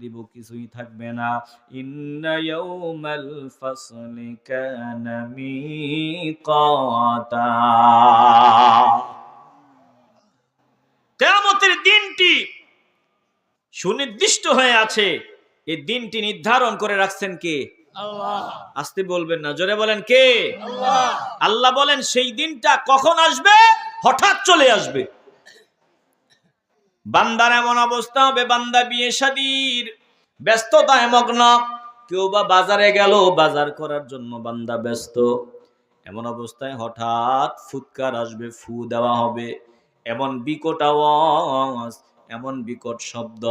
দিব কিছুই থাকবে না। ইন্না ইয়াউমাল ফাসলি কানা মিকাতা। কিয়ামতের দিনটি সুনির্দিষ্ট হয়ে আছে। এই দিনটি নির্ধারণ করে রাখছেন কে? আসতে বলবেন না জোরে বলেন কে? আল্লাহ বলেন সেই দিনটা কখন আসবে? হঠাৎ চলে আসবে। বান্দার এমন অবস্থা হবে, বান্দা বিয়ে শাদির ব্যস্ততায় মগ্ন। কেউ বা বাজারে গেল, বাজার করার জন্য বান্দা ব্যস্ত। এমন অবস্থায় হঠাৎ ফুৎকার আসবে, ফু দেওয়া হবে। এমন বিকট আওয়াজ, এমন বিকট শব্দ।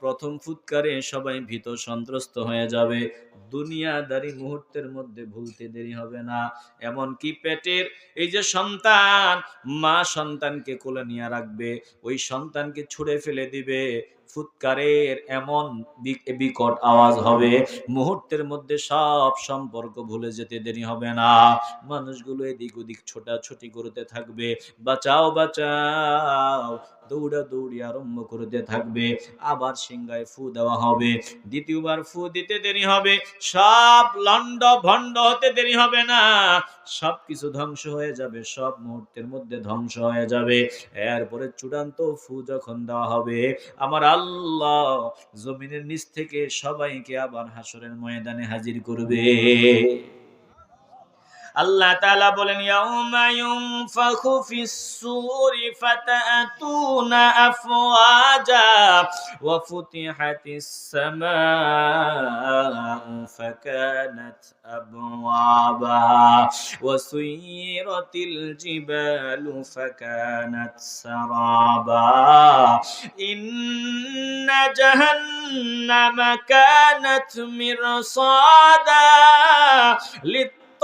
প্রথম ফুৎকারে সবাই ভীত সন্ত্রস্ত হয়ে যাবে। দুনিয়াদারি মুহূর্তের মধ্যে ভুলতে দেরি হবে না। এমন কি পেটের এই যে সন্তান, মা সন্তানকে কোলে নিয়ে রাখবে, ওই সন্তানকে ছুঁড়ে ফেলে দিবে। ফুৎকারের এমন বিক- বিকট আওয়াজ হবে, মুহূর্তের মধ্যে সব সম্পর্ক ভুলে যেতে দেরি হবে না। মানুষগুলো এদিক ওদিক ছোটাছুটি করতে থাকবে, বাঁচাও বাঁচাও দৌড়া দৌড়ি আরম্ভ করতে থাকবে। আবার সিংহায় ফু দেওয়া হবে, দ্বিতীয়বার ফু দিতে দেরি হবে সব লন্ড ভন্ড হতে দেরি হবে না। সব কিছু ধ্বংস হয়ে যাবে, সব মুহূর্তের মধ্যে ধ্বংস হয়ে যাবে। এরপরে চূড়ান্ত ফু যখন দেওয়া হবে, আমার আল্লাহ জমিনের নিচ থেকে সবাইকে আবার হাসরের ময়দানে হাজির করবে। আল্লাহ তাআলা বলেন ইয়াউমা ইউনফাখু ফিস-সূরি ফাতাতুনা আফওয়াজা ওয়া ফুতিহাতিস সামাউ ফাকানাত আবওয়াবা ওয়া সুয়িরাতিল জিবালু ফাকানাত সারাবা ইন্না জাহান্নামা কানাত মিরসাদা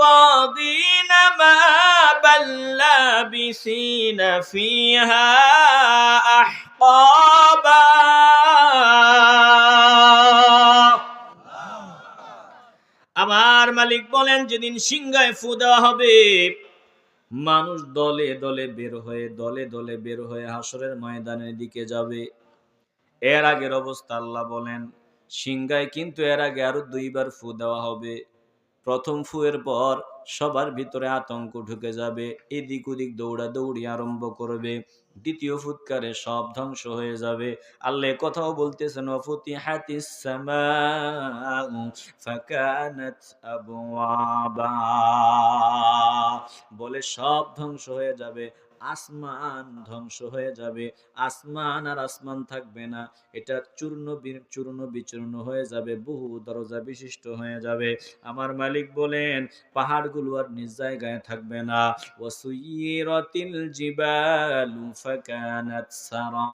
লিত للطاغين مآبا لابسين فيها أحقابا আমার মালিক বলেন যেদিন সিংহায় ফু দেওয়া হবে মানুষ দলে দলে বের হয়ে দলে দলে বের হয়ে হাসরের ময়দানের দিকে যাবে এর আগের অবস্থা আল্লাহ বলেন সিংহায় কিন্তু এর আগে আরো দুইবার ফু দেওয়া হবে প্রথম ফুয়ের পর সবার ভিতরে আতঙ্ক ঢুকে যাবে, এদিক ওদিক দৌড়া দৌড়ি আরম্ভ করবে, দ্বিতীয় ফুৎকারে সব ধ্বংস হয়ে যাবে। আল্লাহ কথাও বলতেছেন অফুতি হাতিস বলে সব ধ্বংস হয়ে যাবে। আসমান ধ্বংস হয়ে যাবে। আসমান আর আসমান থাকবে না। এটা চূর্ণ চূর্ণ বিচূর্ণ হয়ে যাবে। বহু দরজা বিশিষ্ট হয়ে যাবে। আমার মালিক বলেন, পাহাড়গুলো আর নিজ জায়গায় থাকবে না। ওয়াসুইরাতিল জিবালু ফাকানাত সারা।